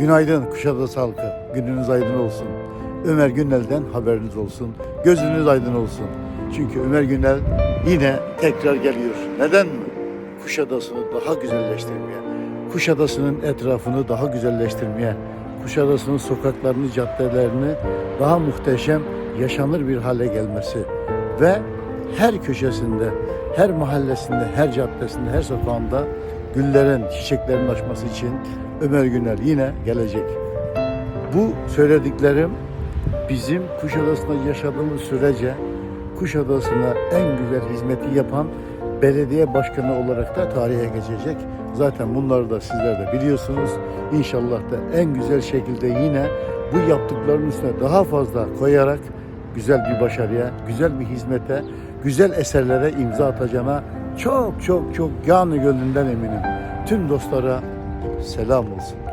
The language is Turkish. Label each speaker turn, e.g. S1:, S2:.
S1: Günaydın Kuşadası halkı. Gününüz aydın olsun. Ömer Günel'den haberiniz olsun. Gözünüz aydın olsun. Çünkü Ömer Günel yine tekrar geliyor. Neden mi? Kuşadası'nı daha güzelleştirmeye, Kuşadası'nın etrafını daha güzelleştirmeye, Kuşadası'nın sokaklarını, caddelerini daha muhteşem, yaşanır bir hale gelmesi ve her köşesinde, her mahallesinde, her caddesinde, her sokağında güllerin, çiçeklerin açması için Ömer Günel yine gelecek. Bu söylediklerim bizim Kuşadası'nda yaşadığımız sürece Kuşadası'na en güzel hizmeti yapan belediye başkanı olarak da tarihe geçecek. Zaten bunları da sizler de biliyorsunuz. İnşallah da en güzel şekilde yine bu yaptıklarının üstüne daha fazla koyarak güzel bir başarıya, güzel bir hizmete, güzel eserlere imza atacağına çok çok çok canı gönlünden eminim. Tüm dostlara selam olsun.